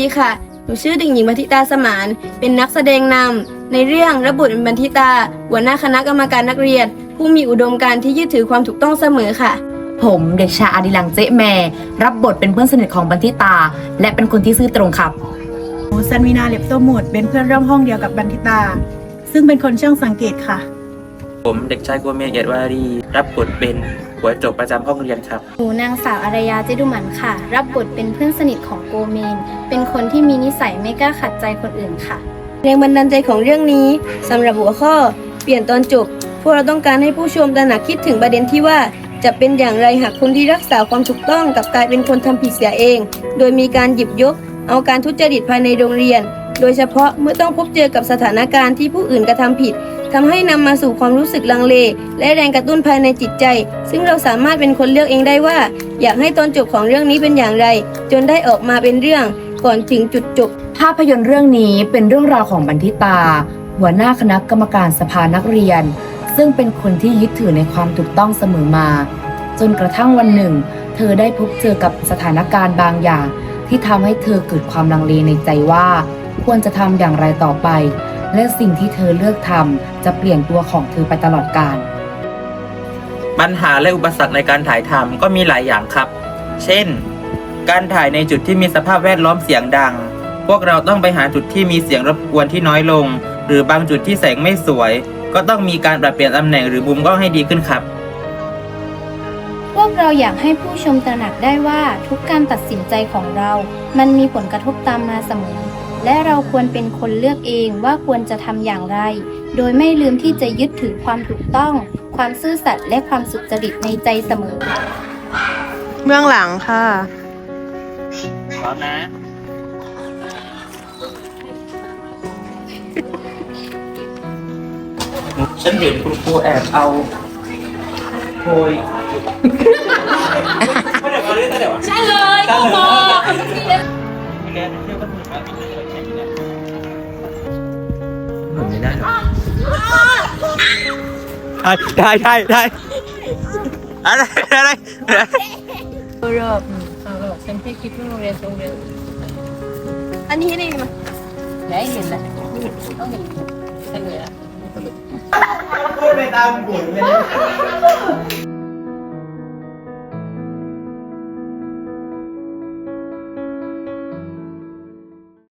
ดีค่ะ หนูชื่อเด็กหญิงบันทิตาสมาน เป็นนักแสดงนำในเรื่องระบุเป็นบันทิตา หัวหน้าคณะกรรมการนักเรียน ผู้มีอุดมการณ์ที่ยึดถือความถูกต้องเสมอค่ะ ผมเด็กชายอดิลังเจ๊แม่ รับบทเป็นเพื่อนสนิทของบันทิตา และเป็นคนที่ซื่อตรงครับหนูซันวินาเล็บโซหมุดเป็นเพื่อนร่วมห้องเดียวกับบันทิตา ซึ่งเป็นคนช่างสังเกตค่ะ ผมเด็กชายกัวเมยเอียดวารี รับบทเป็นหัวโจกประจำห้องเรียนครับ หนูนางสาวอารยาเจดุหมันค่ะ รับบทเป็นเพื่อนสนิทของโกเมน เป็นคนที่มีนิสัยไม่กล้าขัดใจคนอื่นค่ะ แรงบันดาลใจของเรื่องนี้สำหรับหัวข้อ เปลี่ยนตอนจบ พวกเราต้องการให้ผู้ชมตระหนักคิดถึงประเด็นที่ว่า จะเป็นอย่างไรหากคนที่รักษาความถูกต้องกลับกลายเป็นคนทำผิดเสียเอง โดยมีการหยิบยก เอาการทุจริตภายในโรงเรียน โดยเฉพาะเมื่อต้องพบเจอกับสถานการณ์ที่ผู้อื่นกระทำผิดทำให้นำมาสู่ความรู้สึกลังเล และแรงกระตุ้นภายในจิตใจ ซึ่งเราสามารถเป็นคนเลือกเองได้ว่า อยากให้ตอนจบของเรื่องนี้เป็นอย่างไร จนได้ออกมาเป็นเรื่องก่อนถึงจุดจบ ภาพยนตร์เรื่องนี้เป็นเรื่องราวของบันทิตา หัวหน้าคณะกรรมการสภานักเรียน ซึ่งเป็นคนที่ยึดถือในความถูกต้องเสมอมา จนกระทั่งวันหนึ่ง เธอได้พบเจอกับสถานการณ์บางอย่าง ที่ทำให้เธอเกิดความลังเลในใจว่า ควรจะทำอย่างไรต่อไป และสิ่งที่เธอเลือกทำจะเปลี่ยนตัวของเธอไปตลอดกาลปัญหาและอุปสรรคในการถ่ายทำก็มีหลายอย่างครับ เช่น การถ่ายในจุดที่มีสภาพแวดล้อมเสียงดัง พวกเราต้องไปหาจุดที่มีเสียงรบกวนที่น้อยลง หรือบางจุดที่แสงไม่สวย ก็ต้องมีการปรับเปลี่ยนตำแหน่งหรือมุมกล้องให้ดีขึ้นครับ พวกเราอยากให้ผู้ชมตระหนักได้ว่าทุกการตัดสินใจของเรา มันมีผลกระทบตามมาเสมอ และเราควรเป็นคนเลือกเองว่าควรจะทำอย่างไร โดยไม่ลืมที่จะยึดถือความถูกต้อง ความซื่อสัตย์และความสุจริตในใจเสมอ เบื้องหลังค่ะ พร้อมนะ ฉันเห็นคุณครูแอบเอาโพยใช่เลยครูบ อกเรียนเที่ยวก็ถูกแล้วเหมือนไม่ได้หรอกได้ได้ได้อะไรอะไรรอบเอาหรอกฉันแค่คิดว่าโรงเรียนโรงเรียนอันนี้นี่มาอย่าให้เห็นและต้องเห็นใช่เลยอะพูดไปตามบทเลย